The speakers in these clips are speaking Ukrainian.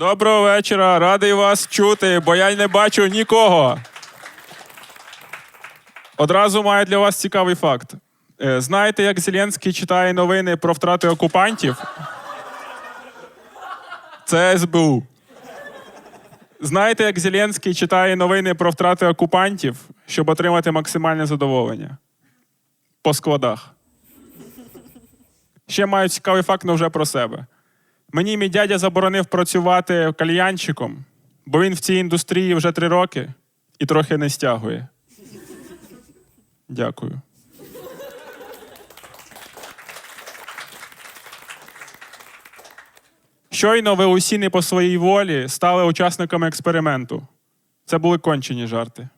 Доброго вечора, радий вас чути, бо я не бачу нікого. Одразу маю для вас цікавий факт. Е, Знаєте, як Зеленський читає новини про втрати окупантів? Це СБУ. Знаєте, як Зеленський читає новини про втрати окупантів, щоб отримати максимальне задоволення? По складах. Ще маю цікавий факт, але вже про себе. Мені мій дядя заборонив працювати кальянчиком, бо він в цій індустрії вже три роки і трохи не стягує. Дякую. Щойно ви усі не по своїй волі стали учасниками експерименту. Це були кончені жарти.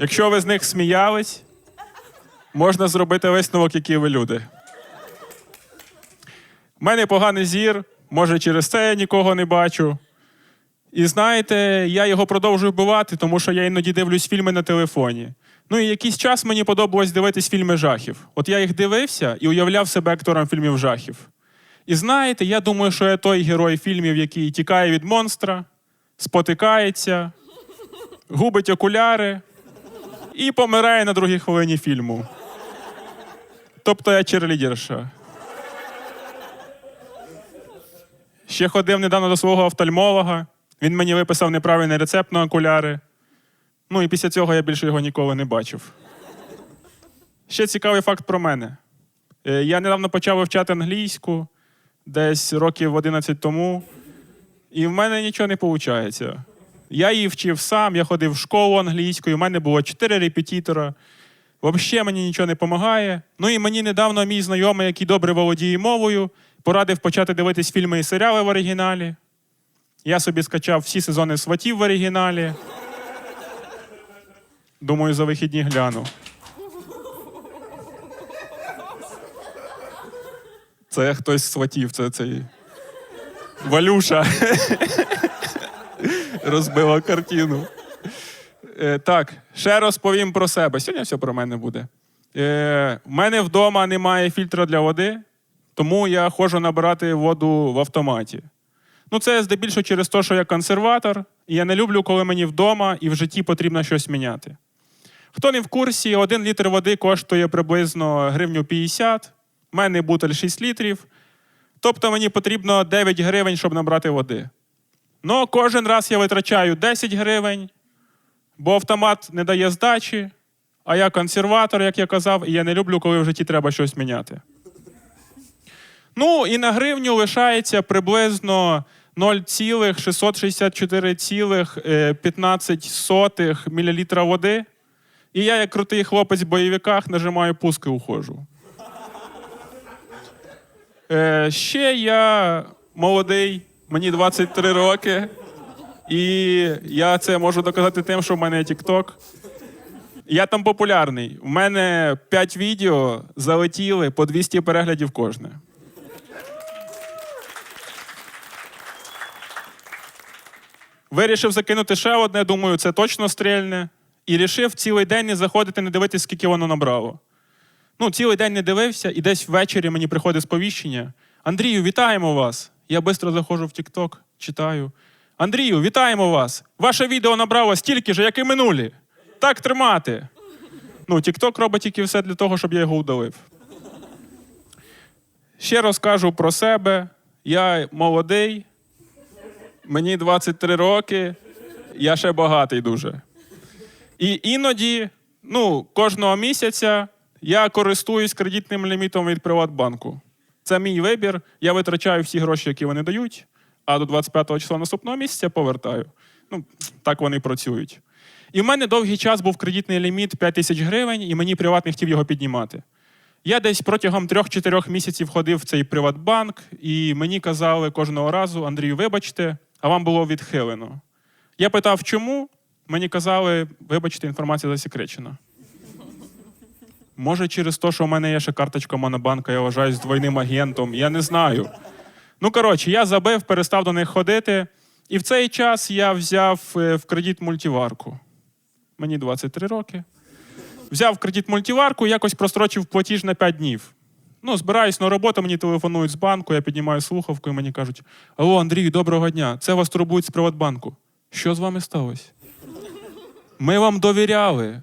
Якщо ви з них сміялись, можна зробити висновок, які ви люди. У мене поганий зір, може, через це я нікого не бачу. І знаєте, я його продовжую вбивати, тому що я іноді дивлюсь фільми на телефоні. Ну і якийсь час мені подобалось дивитись фільми жахів. От я їх дивився і уявляв себе актором фільмів жахів. І знаєте, я думаю, що я той герой фільмів, який тікає від монстра, спотикається, губить окуляри і помирає на другій хвилині фільму. Тобто я черлідерша. Ще ходив недавно до свого офтальмолога. Він мені виписав неправильний рецепт на окуляри. Ну і після цього я більше його ніколи не бачив. Ще цікавий факт про мене. Е, Я недавно почав вивчати англійську, десь років 11 тому, і в мене нічого не виходить. Я її вчив сам, я ходив в школу англійською, у мене було 4 репетитора. Взагалі мені нічого не допомагає. Ну і мені недавно мій знайомий, який добре володіє мовою, порадив почати дивитись фільми і серіали в оригіналі. Я собі скачав всі сезони сватів в оригіналі. Думаю, за вихідні гляну. Це хтось з сватів, це цей. Валюша. Розбила картину. Е, так, ще розповім про себе. Сьогодні все про мене буде. Е, У мене вдома немає фільтра для води, тому я ходжу набирати воду в автоматі. Ну, це здебільшого через те, що я консерватор, і я не люблю, коли мені вдома і в житті потрібно щось міняти. Хто не в курсі, один літр води коштує приблизно гривню 50, у мене бутель 6 літрів. Тобто мені потрібно 9 гривень, щоб набрати води. Ну, кожен раз я витрачаю 10 гривень, бо автомат не дає здачі, а я консерватор, як я казав, і я не люблю, коли в житті треба щось міняти. Ну, і на гривню лишається приблизно 0,664,15 мл води. І я, як крутий хлопець в бойовиках, нажимаю пуск і ухожу. Е, ще я молодий, мені 23 роки. І я це можу доказати тим, що в мене є TikTok. Я там популярний. У мене 5 відео залетіли по 200 переглядів кожне. Вирішив закинути ще одне, думаю, це точно стрільне. І рішив цілий день не заходити, не дивитися, скільки воно набрало. Ну, цілий день не дивився, і десь ввечері мені приходить сповіщення. Андрію, вітаємо вас! Я швидко заходжу в TikTok, читаю. Андрію, вітаємо вас! Ваше відео набрало стільки ж, як і минулі. Так тримати. Ну, TikTok робить тільки все для того, щоб я його удалив. Ще розкажу про себе. Я молодий, мені 23 роки, я ще багатий дуже. І іноді, ну, кожного місяця я користуюсь кредитним лімітом від Приватбанку. Це мій вибір. Я витрачаю всі гроші, які вони дають, а до 25 числа наступного місяця повертаю. Ну, так вони працюють. І в мене довгий час був кредитний ліміт 5 тисяч гривень, і мені приват не хотів його піднімати. Я десь протягом 3-4 місяців ходив в цей Приватбанк, і мені казали кожного разу: Андрію, вибачте, а вам було відхилено. Я питав, чому? Мені казали, вибачте, інформація засекречена. Може, через те, що в мене є ще карточка Монобанка, я вважаюсь двойним агентом, я не знаю. Ну, коротше, я забив, перестав до них ходити. І в цей час я взяв е, в кредит мультиварку. Мені 23 роки. Взяв кредит мультиварку, якось прострочив платіж на 5 днів. Ну, збираюсь на роботу, мені телефонують з банку, я піднімаю слухавку і мені кажуть: Алло, Андрій, доброго дня. Це вас турбують з Приватбанку. Що з вами сталося? Ми вам довіряли.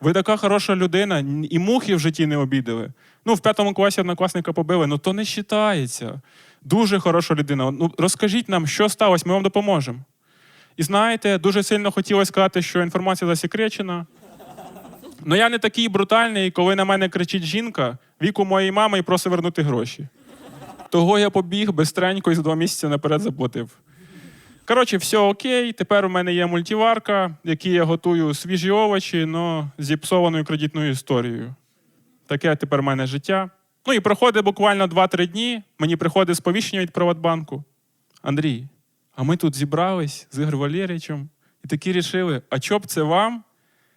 Ви така хороша людина, і мухи в житті не обідали. Ну, в п'ятому класі однокласника побили, ну то не вважається. Дуже хороша людина. Ну, розкажіть нам, що сталося, ми вам допоможемо. І знаєте, дуже сильно хотілося сказати, що інформація засекречена. Ну я не такий брутальний, коли на мене кричить жінка віку моєї мами і просить вернути гроші. Того я побіг бистренько і за два місяці наперед заплатив. Коротше, все окей. Тепер у мене є мультиварка, в якій я готую свіжі овочі, але зіпсованою кредитною історією. Таке тепер в мене життя. Ну і проходить буквально 2-3 дні. Мені приходить сповіщення від Приватбанку. Андрій, а ми тут зібрались з Ігор Валерійовичем і такі рішили, а чоб це вам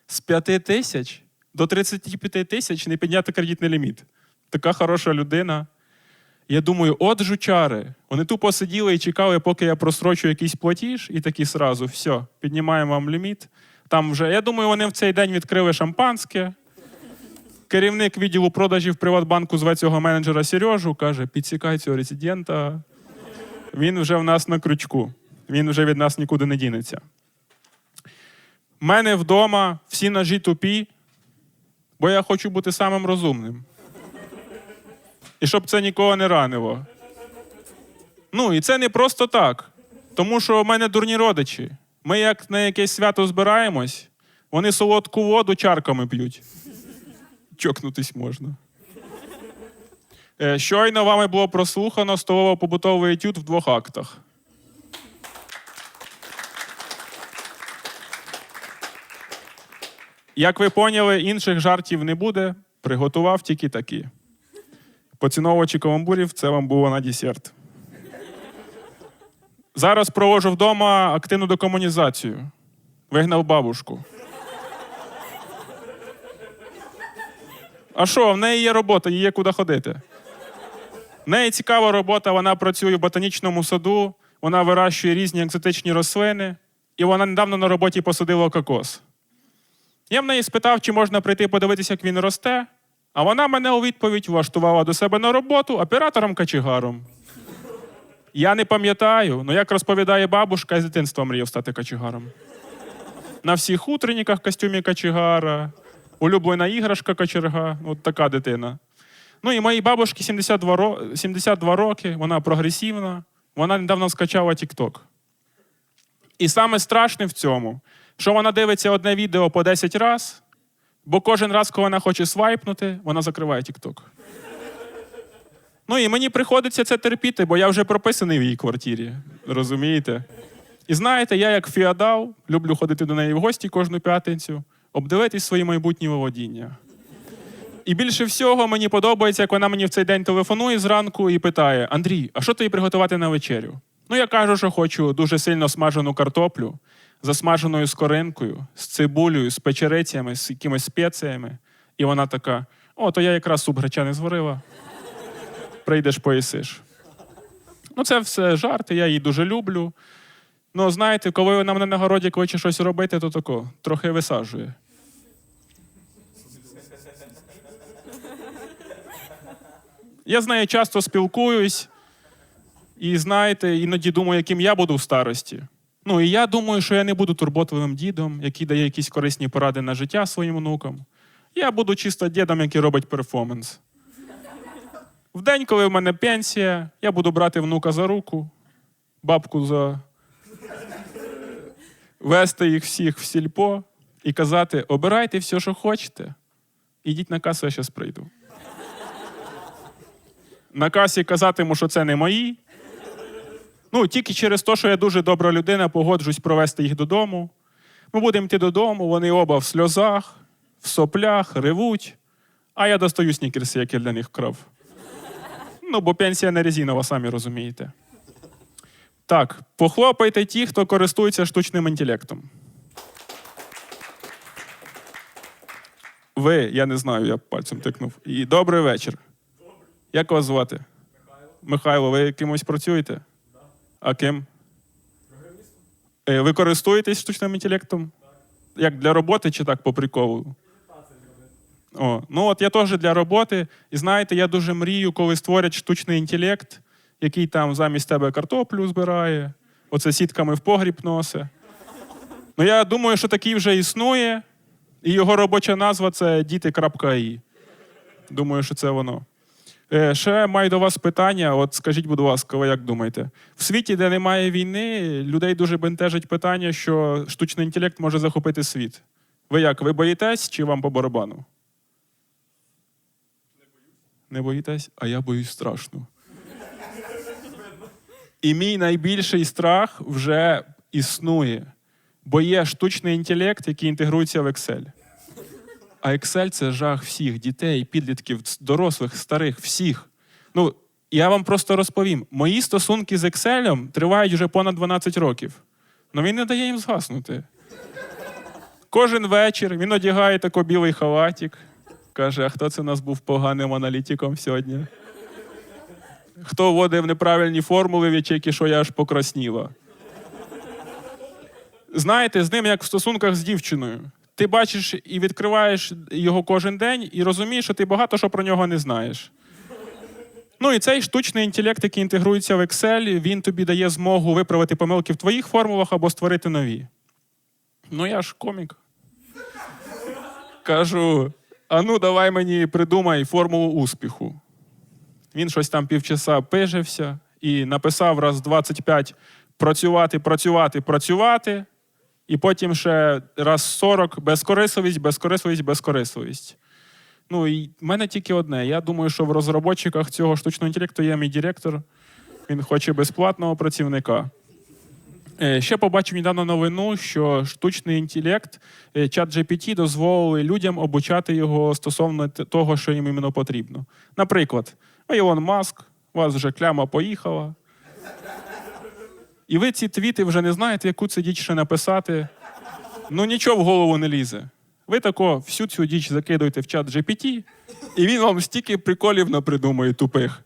з 5 тисяч до 35 тисяч не підняти кредитний ліміт. Така хороша людина. Я думаю, от жучари. Вони тупо сиділи і чекали, поки я просрочу якийсь платіж, і такі сразу, все, піднімаємо вам ліміт. Там вже, я думаю, вони в цей день відкрили шампанське. Керівник відділу продажів Приватбанку зве цього менеджера Сережу, каже: підсікай цього резидента. Він вже в нас на крючку. Він вже від нас нікуди не дінеться. У мене вдома всі ножі тупі, бо я хочу бути самим розумним. І щоб це нікого не ранило. Ну, і це не просто так. Тому що в мене дурні родичі. Ми як на якесь свято збираємось, вони солодку воду чарками п'ють. Чокнутись можна. Е, Щойно вами було прослухано столово-побутовий етюд в двох актах. Як ви поняли, інших жартів не буде. Приготував тільки такі. Поціновувачі каламбурів, це вам було на десерт. Зараз проводжу вдома активну декомунізацію. Вигнав бабушку. А що, в неї є робота, їй є куди ходити. В неї цікава робота, вона працює в ботанічному саду, вона вирощує різні екзотичні рослини, і вона недавно на роботі посадила кокос. Я в неї спитав, чи можна прийти подивитися, як він росте, а вона мене у відповідь влаштувала до себе на роботу оператором-качегаром. Я не пам'ятаю, але як розповідає бабушка, з дитинства мріяв стати качегаром. На всіх утренниках в костюмі качегара, улюблена іграшка кочерга, от така дитина. Ну і моїй бабушці 72, ро... 72 роки, вона прогресивна, вона недавно скачала TikTok. І саме страшне в цьому, що вона дивиться одне відео по 10 разів, бо кожен раз, коли вона хоче свайпнути, вона закриває TikTok. Ну і мені приходиться це терпіти, бо я вже прописаний в її квартирі. Розумієте? І знаєте, я як фіадал люблю ходити до неї в гості кожну п'ятницю, обдивитись свої майбутні володіння. І більше всього мені подобається, як вона мені в цей день телефонує зранку і питає: Андрій, а що тобі приготувати на вечерю? Ну, я кажу, що хочу дуже сильно смажену картоплю, засмаженою скоринкою, з цибулею, з печерицями, з якимись спеціями. І вона така: о, то я якраз суп гречаний зварила. Прийдеш, поїсиш. Ну, це все жарти, я її дуже люблю. Ну, знаєте, коли вона мене на городі кличе щось робити, то тако, трохи висаджує. Я з нею часто спілкуюсь, і знаєте, іноді думаю, яким я буду в старості. Ну, і я думаю, що я не буду турботливим дідом, який дає якісь корисні поради на життя своїм онукам. Я буду чисто дідом, який робить перформанс. В день, коли в мене пенсія, я буду брати внука за руку, бабку за вести їх всіх в сільпо і казати: обирайте все, що хочете. Ідіть на касу, я зараз прийду. На касі казатиму, що це не мої. Ну, тільки через те, що я дуже добра людина, погоджусь провести їх додому. Ми будемо йти додому, вони оба в сльозах, в соплях, ревуть, а я достаю снікерси, які для них кров. Ну, бо пенсія не резинова, самі розумієте. Так, похлопайте ті, хто користується штучним інтелектом. Ви, я не знаю, я пальцем тикнув. І добрий вечір. Як вас звати? Михайло. Михайло, ви кимось працюєте? А ким? Е, Ви користуєтесь штучним інтелектом? Як для роботи чи так по приколу? О, ну от я теж для роботи. І знаєте, я дуже мрію, коли створять штучний інтелект, який там замість тебе картоплю збирає, оце сітками в погріб носить. Ну я думаю, що такий вже існує, і його робоча назва це діти.аї. Думаю, що це воно. Е, ще маю до вас питання. От скажіть, будь ласка, ви як думаєте? В світі, де немає війни, людей дуже бентежить питання, що штучний інтелект може захопити світ. Ви як? Ви боїтесь чи вам по барабану? Не боїтесь? А я боюсь страшно. І мій найбільший страх вже існує, бо є штучний інтелект, який інтегрується в Excel. А Excel це жах всіх дітей, підлітків, дорослих, старих, всіх. Ну, я вам просто розповім: мої стосунки з Excel тривають вже понад 12 років. Ну він не дає їм згаснути. Кожен вечір він одягає тако білий халатик, каже: а хто це нас був поганим аналітиком сьогодні? Хто вводив неправильні формули в ячейки, що я аж покрасніла. Знаєте, з ним як в стосунках з дівчиною. Ти бачиш і відкриваєш його кожен день, і розумієш, що ти багато що про нього не знаєш. Ну і цей штучний інтелект, який інтегрується в Excel, він тобі дає змогу виправити помилки в твоїх формулах або створити нові. Ну, я ж комік. Кажу: а ну, давай мені придумай формулу успіху. Він щось там півчаса пижився і написав раз 25 працювати, працювати, працювати. І потім ще раз 40 безкорисливість, безкорисливість, безкорисливість. Ну, і в мене тільки одне. Я думаю, що в розробочиках цього штучного інтелекту є мій директор. Він хоче безплатного працівника. Е, Ще побачив недавно новину, що штучний інтелект, е, чат GPT дозволили людям обучати його стосовно того, що їм іменно потрібно. Наприклад, Ілон Маск, у вас вже кляма поїхала. І ви ці твіти вже не знаєте, яку це діч ще написати. Ну нічого в голову не лізе. Ви тако всю цю діч закидуєте в чат GPT, і він вам стільки приколів напридумує тупих.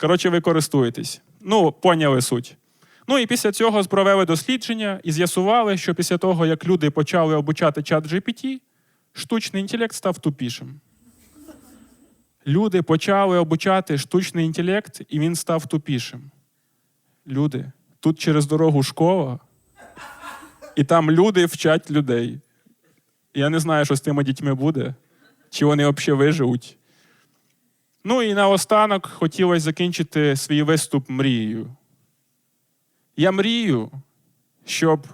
Коротше, ви користуєтесь. Ну, поняли суть. Ну і після цього провели дослідження і з'ясували, що після того, як люди почали обучати чат GPT, штучний інтелект став тупішим. Люди почали обучати штучний інтелект, і він став тупішим. Люди, тут через дорогу школа, і там люди вчать людей. Я не знаю, що з тими дітьми буде, чи вони взагалі виживуть. Ну і наостанок хотілося закінчити свій виступ мрією. Я мрію, щоб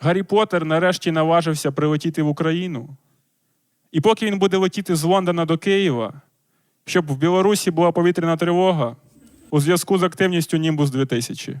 Гаррі Поттер нарешті наважився прилетіти в Україну. І поки він буде летіти з Лондона до Києва, щоб в Білорусі була повітряна тривога у зв'язку з активністю Німбус 2000.